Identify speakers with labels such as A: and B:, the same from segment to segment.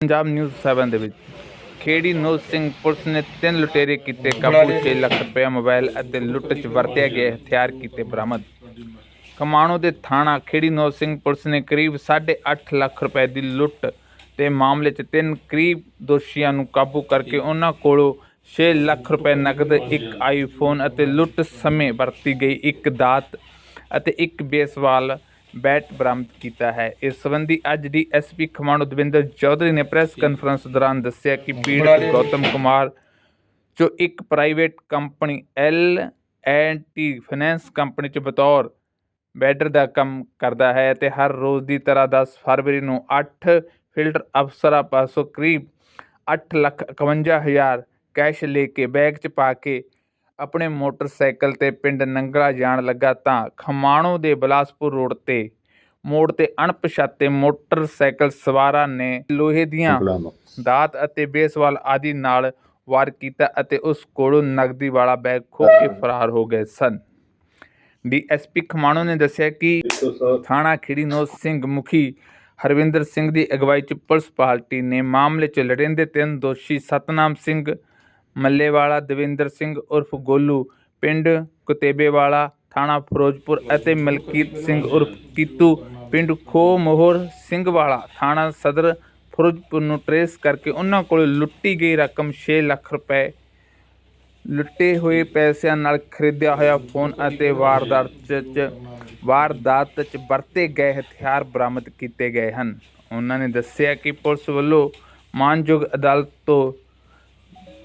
A: Punjab news 7 ਦੇ ਵਿੱਚ। ਖੇੜੀ nose Singh police ਨੇ ਤਿੰਨ ਲੁਟੇਰੇ ਕੀਤੇ, ਕਾਬੂ 6 ਲੱਖ ਰੁਪਏ ਮੋਬਾਈਲ ਅਤੇ ਲੁੱਟ 'ਚ ਵਰਤਿਆ ਗਿਆ, ਹਥਿਆਰ ਕੀਤੇ ਬਰਾਮਦ। ਕਮਾਣੋ ਦੇ ਥਾਣਾ ਖੇੜੀ ਨੋਜ ਸਿੰਘ ਪੁਲਿਸ ਨੇ ਕਰੀਬ 8.5 ਲੱਖ ਰੁਪਏ ਦੀ ਲੁੱਟ ਦੇ ਮਾਮਲੇ 'ਚ ਤਿੰਨ ਕਰੀਬ ਦੋਸ਼ੀਆਂ ਨੂੰ ਕਾਬੂ ਕਰਕੇ ਉਹਨਾਂ ਕੋਲੋਂ 6 ਲੱਖ ਰੁਪਏ ਨਕਦ, ਇੱਕ ਆਈਫੋਨ ਅਤੇ ਲੁੱਟ ਸਮੇਂ ਵਰਤੀ ਗਈ ਇੱਕ ਦਾਤ ਅਤੇ ਇੱਕ ਬੇਸਵਾਲ ਬੈਟ ਬਰਾਮਦ ਕੀਤਾ ਹੈ। ਇਸ ਸੰਬੰਧੀ ਅੱਜ D S P Khamano Davinder Chaudhary ਨੇ ਪ੍ਰੈਸ ਕਾਨਫਰੰਸ ਦੌਰਾਨ ਦੱਸਿਆ ਕਿ ਪੀੜਤ ਗੌਤਮ ਕੁਮਾਰ ਜੋ ਇੱਕ private company L and T finance company ਚ ਬਤੌਰ ਬੈਡਰ ਦਾ ਕੰਮ ਕਰਦਾ ਹੈ ਤੇ ਹਰ ਰੋਜ਼ ਦੀ ਤਰ੍ਹਾਂ 10 ਫਰਵਰੀ ਨੂੰ 8 ਫਿਲਟਰ ਅਫਸਰਾਂ ਪਾਸੋਂ ਕਰੀਬ 8 ਲੱਖ 51 ਹਜ਼ਾਰ ਕੈਸ਼ ਲੈ ਕੇ ਬੈਗ 'ਚ ਪਾ ਕੇ ਆਪਣੇ ਮੋਟਰਸਾਈਕਲ ਤੇ ਪਿੰਡ ਨੰਗਲਾ ਜਾਣ ਲੱਗਾ ਤਾਂ ਖਮਾਣੋ ਦੇ ਬਲਾਸਪੁਰ ਰੋਡ ਤੇ ਮੋੜ ਤੇ ਅਣਪਛਾਤੇ ਮੋਟਰਸਾਈਕਲ ਸਵਾਰਾਂ ਨੇ ਲੋਹੇ ਦੀਆਂ ਦਾਤ। ਅਤੇ ਬੇਸਵਾਲ ਆਦਿ ਨਾਲ ਵਾਰ ਕੀਤਾ ਅਤੇ ਉਸ ਕੋਲੋਂ ਨਗਦੀ ਵਾਲਾ ਬੈਗ ਖੋਹ ਕੇ ਫਰਾਰ ਹੋ ਗਏ ਸਨ। ਡੀਐਸਪੀ ਖਮਾਣੋ ਨੇ ਦੱਸਿਆ ਕਿ ਥਾਣਾ ਖਿੜੀਨੋਦ ਸਿੰਘ ਮੁਖੀ ਹਰਵਿੰਦਰ ਸਿੰਘ ਦੀ ਅਗਵਾਈ 'ਚ ਪੁਲਿਸ ਪਾਰਟੀ ਨੇ ਮਾਮਲੇ 'ਚ ਲੜਿੰਦੇ ਤਿੰਨ ਦੋਸ਼ੀ ਸਤਨਾਮ ਸਿੰਘ ਮੱਲੇਵਾਲਾ, ਦਵਿੰਦਰ ਸਿੰਘ ਉਰਫ ਗੋਲੂ, ਪਿੰਡ ਕੁਤੇਬੇਵਾਲਾ, ਥਾਣਾ ਫਿਰੋਜ਼ਪੁਰ ਅਤੇ ਮਲਕੀਤ ਸਿੰਘ ਉਰਫ ਕੀਤੂ, ਪਿੰਡ ਖੋ ਮੋਹਰ ਸਿੰਘਵਾਲਾ, ਥਾਣਾ ਸਦਰ ਫਿਰੋਜ਼ਪੁਰ ਨੂੰ ਟਰੇਸ ਕਰਕੇ ਉਹਨਾਂ ਕੋਲ ਲੁੱਟੀ ਗਈ ਰਕਮ 6 ਲੱਖ ਰੁਪਏ ਲੁੱਟੇ ਹੋਏ ਪੈਸਿਆਂ ਨਾਲ ਖਰੀਦਿਆ ਹੋਇਆ ਫੋਨ ਅਤੇ ਵਾਰਦਾਤ 'ਚ ਵਾਰਦਾਤ 'ਚ ਵਰਤੇ ਗਏ ਹਥਿਆਰ ਬਰਾਮਦ ਕੀਤੇ ਗਏ ਹਨ। ਉਹਨਾਂ ਨੇ ਦੱਸਿਆ ਕਿ ਪੁਲਿਸ ਵੱਲੋਂ ਮਾਨਯੋਗ ਅਦਾਲਤ ਤੋਂ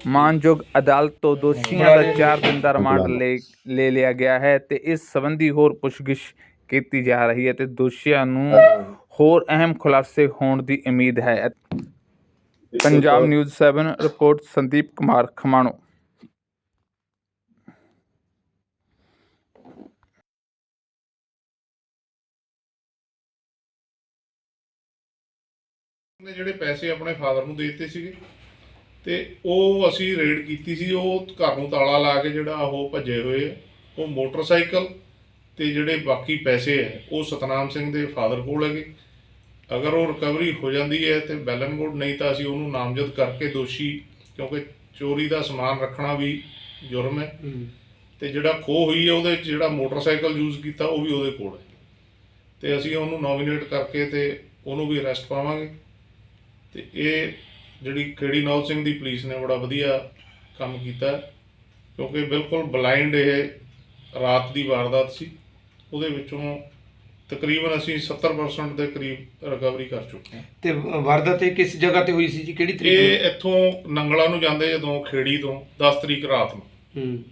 A: ਮਾਨਯੋਗ ਅਦਾਲਤ ਤੋਂ ਦੋਸ਼ੀਆਂ ਦਾ 4 ਦਿਨ ਦਾ ਰਿਮਾਂਡ ਲੈ ਲੈ ਲਿਆ ਗਿਆ ਹੈ ਤੇ ਇਸ ਸੰਬੰਧੀ ਹੋਰ ਪੁੱਛਗਿੱਛ ਕੀਤੀ ਜਾ ਰਹੀ ਹੈ ਤੇ ਦੋਸ਼ੀਆਂ ਨੂੰ ਹੋਰ ਅਹਿਮ ਖੁਲਾਸੇ ਹੋਣ ਦੀ ਉਮੀਦ ਹੈ। Punjab news 7 report Sandeep Kumar Khamano.
B: ਨੇ ਜਿਹੜੇ ਪੈਸੇ ਆਪਣੇ ਫਾਦਰ ਨੂੰ ਦੇ ਦਿੱਤੇ ਸੀਗੇ ਤੇ ਉਹ ਅਸੀਂ ਰੇਡ ਕੀਤੀ ਸੀ ਉਹ ਘਰ ਨੂੰ ਤਾਲਾ ਲਾ ਕੇ ਜਿਹੜਾ ਉਹ ਭੱਜੇ ਹੋਏ। ਉਹ ਮੋਟਰਸਾਈਕਲ ਤੇ ਜਿਹੜੇ ਬਾਕੀ ਪੈਸੇ ਹੈ ਉਹ ਸਤਨਾਮ ਸਿੰਘ ਦੇ ਫਾਦਰ ਕੋਲ ਹੈਗੇ। ਅਗਰ ਉਹ ਰਿਕਵਰੀ ਹੋ ਜਾਂਦੀ ਹੈ ਤੇ ਬੈਲਨ ਗੁੱਡ ਨਹੀਂ ਤਾਂ ਅਸੀਂ ਉਹਨੂੰ ਨਾਮਜ਼ਦ ਕਰਕੇ ਦੋਸ਼ੀ ਕਿਉਂਕਿ ਚੋਰੀ ਦਾ ਸਮਾਨ ਰੱਖਣਾ ਵੀ ਜੁਰਮ ਹੈ। ਤੇ ਜਿਹੜਾ ਖੋਹ ਹੋਈ ਹੈ ਉਹਦੇ ਜਿਹੜਾ ਮੋਟਰਸਾਈਕਲ ਯੂਜ਼ ਕੀਤਾ ਉਹ ਵੀ ਉਹਦੇ ਕੋਲ ਹੈ। ਤੇ ਅਸੀਂ ਉਹਨੂੰ ਨੋਮੀਨੇਟ ਕਰਕੇ ਤੇ ਉਹਨੂੰ ਵੀ ਅਰੈਸਟ ਪਾਵਾਂਗੇ। ਤੇ ਇਹ ਜਿਹੜੀ ਖੇੜੀ ਨੌਜ ਸਿੰਘ ਦੀ ਪੁਲਿਸ ਨੇ ਬੜਾ ਵਧੀਆ ਕੰਮ ਕੀਤਾ। ਕਿਉਂਕਿ ਬਿਲਕੁਲ ਬਲਾਈਂਡ ਇਹ ਰਾਤ ਦੀ ਵਾਰਦਾਤ ਸੀ। ਉਹਦੇ ਵਿੱਚੋਂ ਤਕਰੀਬਨ ਅਸੀਂ 70% ਦੇ ਕਰੀਬ ਰਿਕਵਰੀ ਕਰ ਚੁੱਕੇ ਹਾਂ।
C: ਤੇ ਵਾਰਦਾਤ ਇਹ ਕਿਸ ਜਗ੍ਹਾ ਤੇ ਹੋਈ ਸੀ ਜੀ? ਕਿਹੜੀ ਤਰੀਕ ਨੂੰ?
B: ਇਹ ਇੱਥੋਂ ਨੰਗਲਾ ਨੂੰ ਜਾਂਦੇ ਜਦੋਂ ਖੇੜੀ ਤੋਂ 10 ਤਰੀਕ ਰਾਤ ਨੂੰ।
C: ਹੂੰ।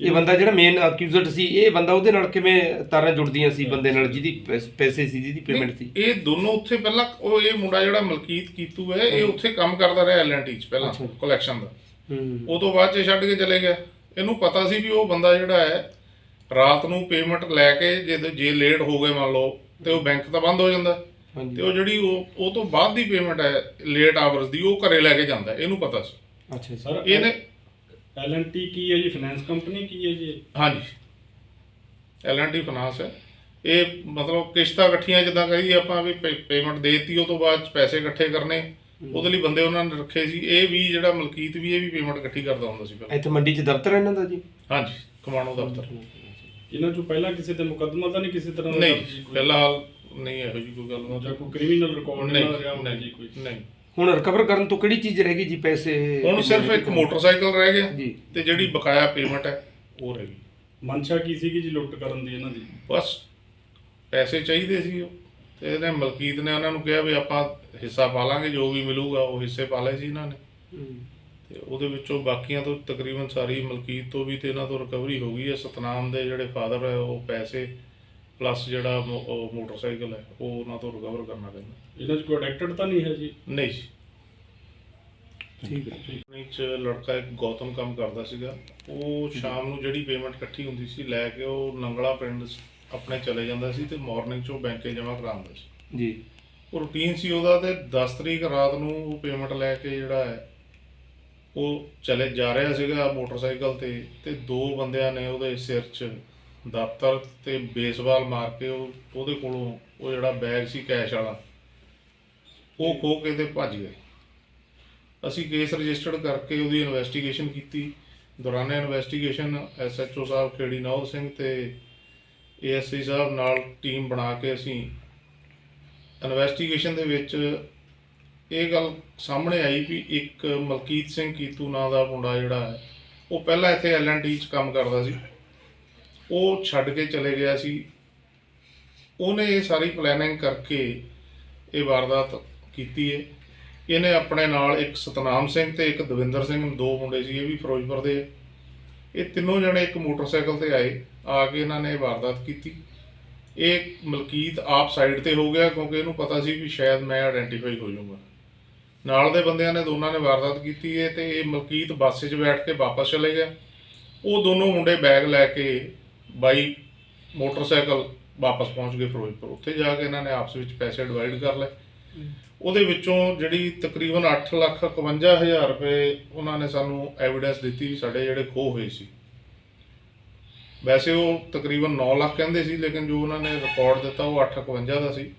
C: ਇਹ ਬੰਦਾ ਜਿਹੜਾ ਮੇਨ ਅਕਿਊਜ਼ਡ ਸੀ ਇਹ ਬੰਦਾ ਉਹਦੇ ਨਾਲ ਕਿਵੇਂ ਤਾਰਾਂ ਜੁੜਦੀਆਂ ਸੀ ਬੰਦੇ ਨਾਲ ਜਿਹਦੀ ਪੈਸ- ਪੈਸੇ ਸੀ ਜਿਹਦੀ ਪੇਮੈਂਟ ਸੀ?
B: ਇਹ ਦੋਨੋਂ ਉੱਥੇ ਪਹਿਲਾਂ ਉਹ ਇਹ ਮੁੰਡਾ ਜਿਹੜਾ ਮਲਕੀਤ ਕੀਤੂ ਹੈ ਇਹ ਉੱਥੇ ਕੰਮ ਕਰਦਾ ਰਿਹਾ ਐਲਐਨਟੀ ਚ ਪਹਿਲਾਂ। ਕਲੈਕਸ਼ਨ ਦਾ।
C: ਹੂੰ।
B: ਉਹ ਤੋਂ ਬਾਅਦ ਚ ਛੱਡ ਕੇ ਚਲੇ ਗਿਆ। ਇਹਨੂੰ ਪਤਾ ਸੀ ਵੀ ਉਹ ਬੰਦਾ ਜਿਹੜਾ ਹੈ ਰਾਤ ਨੂੰ ਪੇਮੈਂਟ ਲੈ ਕੇ ਜੇ ਜੇ ਲੇਟ ਹੋ ਗਏ ਮੰਨ ਲਓ ਤੇ ਉਹ ਬੈਂਕ ਤਾਂ ਬੰਦ ਹੋ ਜਾਂਦਾ। ਤੇ
C: ਹਾਂਜੀ
B: ਉਹ ਜਿਹੜੀ ਉਹ ਉਹ ਤੋਂ ਬਾਅਦ ਦੀ ਪੇਮੈਂਟ ਹੈ ਲੇਟ ਆਵਰਸ ਦੀ ਉਹ ਘਰੇ ਲੈ ਕੇ ਜਾਂਦਾ ਇਹਨੂੰ ਪਤਾ ਸੀ।
C: ਅੱਛਾ ਜੀ।
D: ਸਰ
B: ਇਹਨੇ
D: ਐਲਐਨਟੀ ਕੀ ਹੈ ਜੀ? ਫਾਈਨੈਂਸ ਕੰਪਨੀ ਕੀ ਹੈ ਜੀ?
B: ਹਾਂਜੀ। ਐਲਐਨਟੀ ਫਾਈਨਾਂਸ ਹੈ। ਇਹ ਮਤਲਬ ਕਿਸ਼ਤਾਂ ਇਕੱਠੀਆਂ ਜਿੱਦਾਂ ਕਹੀ ਆਪਾਂ ਵੀ ਪੇਮੈਂਟ ਦੇਤੀ ਉਹ ਤੋਂ ਬਾਅਦ ਪੈਸੇ ਇਕੱਠੇ ਕਰਨੇ। ਉਹਦੇ ਲਈ ਬੰਦੇ ਉਹਨਾਂ ਨੇ ਰੱਖੇ ਸੀ। ਇਹ ਵੀ ਜਿਹੜਾ ਮਲਕੀਤ ਵੀ ਇਹ ਵੀ ਪੇਮੈਂਟ ਇਕੱਠੀ ਕਰਦਾ ਹੁੰਦਾ ਸੀ ਪਹਿਲਾਂ।
C: ਇੱਥੇ ਮੰਡੀ 'ਚ ਦਫ਼ਤਰ ਹੈ ਇਹਨਾਂ ਦਾ ਜੀ?
B: ਹਾਂਜੀ ਕਮਾਣੋ ਦਫ਼ਤਰ।
D: ਇਹਨਾਂ ਚੋਂ ਪਹਿਲਾਂ ਕਿਸੇ ਤੇ ਮੁਕੱਦਮਾ ਤਾਂ ਨਹੀਂ ਕਿਸੇ ਤਰ੍ਹਾਂ ਦਾ
B: ਨਹੀਂ
D: ਜੀ?
B: ਫਿਲਹਾਲ ਨਹੀਂ ਇਹੋ ਜਿਹੀ ਕੋਈ ਗੱਲ।
D: ਜਾਂ
B: ਨਹੀਂ
D: ਕੋਈ ਕ੍ਰਿਮੀਨਲ ਰਿਕਾਰਡ
B: ਨਹੀਂ
D: ਨਹੀਂ ਰਿਹਾ ਹੋਣਾ ਜੀ ਕੋਈ।
B: ਨਹੀਂ।
C: ਹੁਣ ਰਿਕਵਰ ਕਰਨ ਤੋਂ ਕਿਹੜੀ ਚੀਜ਼ ਰਹਿ ਗਈ ਜੀ ਪੈਸੇ?
B: ਹੁਣ ਸਿਰਫ ਇੱਕ ਮੋਟਰਸਾਈਕਲ ਰਹਿ ਗਿਆ
C: ਜੀ।
B: ਤੇ ਜਿਹੜੀ ਬਕਾਇਆ ਪੇਮੈਂਟ ਹੈ ਉਹ ਰਹਿ ਗਈ।
D: ਮਨਸ਼ਾ ਕੀ ਸੀਗੀ ਜੀ ਲੁੱਟ ਕਰਨ ਦੀ ਇਹਨਾਂ ਦੀ?
B: ਬਸ ਪੈਸੇ ਚਾਹੀਦੇ ਸੀ ਉਹ। ਤੇ ਇਹਨੇ ਮਲਕੀਤ ਨੇ ਉਹਨਾਂ ਨੂੰ ਕਿਹਾ ਵੀ ਆਪਾਂ ਹਿੱਸਾ ਪਾ ਲਾਂਗੇ ਜੋ ਵੀ ਮਿਲੂਗਾ ਉਹ ਹਿੱਸੇ ਪਾ ਲਏ ਸੀ ਇਹਨਾਂ ਨੇ।
C: ਹੂੰ।
B: ਤੇ ਉਹਦੇ ਵਿੱਚੋਂ ਬਾਕੀਆਂ ਤੋਂ ਤਕਰੀਬਨ ਸਾਰੀ ਮਲਕੀਤ ਤੋਂ ਵੀ ਤੇ ਇਹਨਾਂ ਤੋਂ ਰਿਕਵਰੀ ਹੋ ਗਈ ਹੈ। ਸਤਨਾਮ ਦੇ ਜਿਹੜੇ ਫਾਦਰ ਹੈ ਉਹ ਪੈਸੇ ਪਲੱਸ ਜਿਹੜਾ ਮੋ- ਉਹ ਮੋਟਰਸਾਈਕਲ ਹੈ ਉਹ ਉਹਨਾਂ ਤੋਂ ਰਿਕਵਰ ਕਰਨਾ ਪੈਂਦਾ।
D: ਇਹਨਾਂ 'ਚ ਕੋਈ ਅਡੈਕਟਡ ਤਾਂ ਨਹੀਂ ਹੈ ਜੀ?
B: ਨਹੀਂ ਜੀ।
C: ਠੀਕ ਹੈ
B: ਕੰਪਨੀ ਚ ਲੜਕਾ ਇੱਕ ਗੌਤਮ ਕੰਮ ਕਰਦਾ ਸੀਗਾ। ਉਹ ਸ਼ਾਮ ਨੂੰ ਜਿਹੜੀ ਪੇਮੈਂਟ ਇਕੱਠੀ ਹੁੰਦੀ ਸੀ ਲੈ ਕੇ ਉਹ ਨੰਗਲਾ ਪਿੰਡ ਸ- ਆਪਣੇ ਚਲੇ ਜਾਂਦਾ ਸੀ ਤੇ ਮਾਰਨਿੰਗ ਚ ਉਹ ਬੈਂਕੇ ਜਮ੍ਹਾਂ ਕਰਾਉਂਦਾ ਸੀ।
C: ਜੀ।
B: ਉਹ ਰੂਟੀਨ ਸੀ ਉਹਦਾ ਤੇ 10 ਤਰੀਕ ਰਾਤ ਨੂੰ ਉਹ ਪੇਮੈਂਟ ਲੈ ਕੇ ਜਿਹੜਾ ਹੈ ਉਹ ਚਲੇ ਜਾ ਰਿਹਾ ਸੀਗਾ ਮੋਟਰਸਾਈਕਲ ਤੇ ਤੇ ਦੋ ਬੰਦਿਆਂ ਨੇ ਉਹਦੇ ਸਿਰ 'ਚ ਦਾਤਰ ਤੇ ਬੇਸਬਾਲ ਮਾਰ ਕੇ ਉਹ, ਉਹਦੇ ਕੋਲੋਂ ਉਹ ਜਿਹੜਾ ਬੈਗ ਸੀ ਕੈਸ਼ ਵਾਲਾ, ਉਹ ਖੋ ਕੇ ਤੇ ਭੱਜ ਗਏ। ਅਸੀਂ ਕੇਸ ਰਜਿਸਟਰਡ ਕਰਕੇ ਉਹਦੀ ਇਨਵੈਸਟੀਗੇਸ਼ਨ ਕੀਤੀ। ਦੌਰਾਨ ਇਨਵੈਸਟੀਗੇਸ਼ਨ ਐਸਐਚਓ ਸਾਹਿਬ, ਖੇੜੀ ਨੌਲ ਸਿੰਘ ਤੇ ਏਐਸਸੀ ਸਾਹਿਬ ਨਾਲ ਟੀਮ ਬਣਾ ਕੇ ਅਸੀਂ ਇਨਵੈਸਟੀਗੇਸ਼ਨ ਦੇ ਵਿੱਚ ਇਹ ਗੱਲ ਸਾਹਮਣੇ ਆਈ ਵੀ ਇੱਕ ਮਲਕੀਤ ਸਿੰਘ ਕੀਤੂ ਨਾਂ ਦਾ ਮੁੰਡਾ ਜਿਹੜਾ ਹੈ, ਉਹ ਪਹਿਲਾਂ ਇੱਥੇ ਐਲਐਨਟੀ 'ਚ ਕੰਮ ਕਰਦਾ ਸੀ। ਉਹ ਛੱਡ ਕੇ ਚਲੇ ਗਿਆ ਸੀ। ਉਹਨੇ ਇਹ ਸਾਰੀ ਪਲੈਨਿੰਗ ਕਰਕੇ ਇਹ ਵਾਰਦਾਤ ਕੀਤੀ ਹੈ ਇਹਨੇ ਆਪਣੇ ਨਾਲ ਇੱਕ ਸਤਨਾਮ ਸਿੰਘ ਤੇ ਇੱਕ ਦਵਿੰਦਰ ਸਿੰਘ, ਦੋ ਮੁੰਡੇ ਸੀ ਇਹ ਵੀ ਫਿਰੋਜ਼ਪੁਰ ਦੇ। ਇਹ ਤਿੰਨੋਂ ਜਣੇ ਇੱਕ ਮੋਟਰਸਾਈਕਲ ਤੇ ਆਏ, ਆ ਕੇ ਇਹਨਾਂ ਨੇ ਇਹ ਵਾਰਦਾਤ ਕੀਤੀ। ਇਹ ਮਲਕੀਤ ਆਪ ਸਾਈਡ ਤੇ ਹੋ ਗਿਆ ਕਿਉਂਕਿ ਇਹਨੂੰ ਪਤਾ ਸੀ ਵੀ ਸ਼ਾਇਦ ਮੈਂ ਆਇਡੈਂਟੀਫਾਈ ਹੋ ਜਾਊਂਗਾ। ਨਾਲ ਦੇ ਬੰਦਿਆਂ ਨੇ ਦੋਨਾਂ ਨੇ ਵਾਰਦਾਤ ਕੀਤੀ ਹੈ ਤੇ ਇਹ ਮਲਕੀਤ ਬੱਸ 'ਚ ਬੈਠ ਕੇ ਵਾਪਸ ਚਲੇ ਗਿਆ। ਉਹ ਦੋਨੋਂ ਮੁੰਡੇ ਬੈਗ ਲੈ ਕੇ ਬਾਈ ਮੋਟਰਸਾਈਕਲ ਵਾਪਸ ਪਹੁੰਚ ਗਏ ਫਿਰੋਜ਼ਪੁਰ। ਉੱਥੇ ਜਾ ਕੇ ਇਹਨਾਂ ਨੇ ਆਪਸ ਵਿੱਚ ਪੈਸੇ ਡਿਵਾਈਡ ਕਰ ਲਏ। ਉਹਦੇ ਵਿੱਚੋਂ ਜਿਹੜੀ ਤਕਰੀਬਨ 8 ਲੱਖ 51 ਹਜ਼ਾਰ ਰੁਪਏ ਉਹਨਾਂ ਨੇ ਸਾਨੂੰ ਐਵੀਡੈਂਸ ਦਿੱਤੀ ਸਾਡੇ ਜਿਹੜੇ ਖੋਹ ਹੋਏ ਸੀ। ਵੈਸੇ ਉਹ ਤਕਰੀਬਨ 9 ਲੱਖ ਕਹਿੰਦੇ ਸੀ, ਲੇਕਿਨ ਜੋ ਉਹਨਾਂ ਨੇ ਰਿਕਾਰਡ ਦਿੱਤਾ ਉਹ 851 ਦਾ ਸੀ।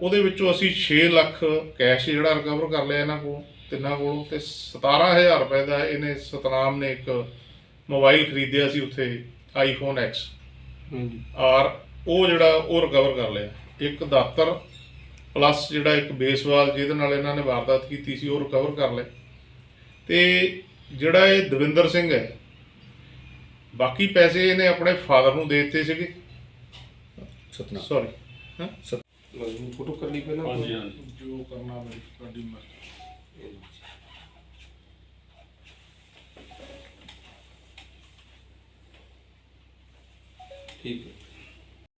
B: ਉਹਦੇ ਵਿੱਚੋਂ ਅਸੀਂ 6 ਲੱਖ ਕੈਸ਼ ਜਿਹੜਾ ਰਿਕਵਰ ਕਰ ਲਿਆ ਇਹਨਾਂ ਕੋਲ, ਤਿੰਨਾਂ ਕੋਲੋਂ, ਤੇ 17000 ਰੁਪਏ ਦਾ ਇਹਨੇ ਸਤਨਾਮ ਨੇ ਇੱਕ ਮੋਬਾਈਲ ਖਰੀਦਿਆ ਸੀ ਉੱਥੇ। ਆਈਫੋਨ X
C: ਹਾਂਜੀ।
B: ਔਰ ਉਹ ਜਿਹੜਾ ਉਹ ਰਿਕਵਰ ਕਰ ਲਿਆ। ਇੱਕ ਦਾਤਰ ਪਲੱਸ ਜਿਹੜਾ ਇੱਕ ਬੇਸਬਾਲ ਜਿਹਦੇ ਨਾਲ ਇਹਨਾਂ ਨੇ ਵਾਰਦਾਤ ਕੀਤੀ ਸੀ ਉਹ ਰਿਕਵਰ ਕਰ ਲਿਆ। ਤੇ ਜਿਹੜਾ ਇਹ ਦਵਿੰਦਰ ਸਿੰਘ ਹੈ ਬਾਕੀ ਪੈਸੇ ਇਹਨੇ ਆਪਣੇ ਫਾਦਰ ਨੂੰ ਦੇ ਦਿੱਤੇ ਸੀਗੇ।
C: ਸਤਨਾਮ।
B: ਸੌਰੀ ਹਾਂ
C: ਫੋਟੋ ਕਰ ਲਈ ਪਹਿਲਾਂ
D: ਹਾਂਜੀ ਹਾਂਜੀ।
B: ਜੋ ਕਰਨਾ ਮੇਰੀ ਤੁਹਾਡੀ ਮਰਜ਼ੀ।
C: ਠੀਕ ਹੈ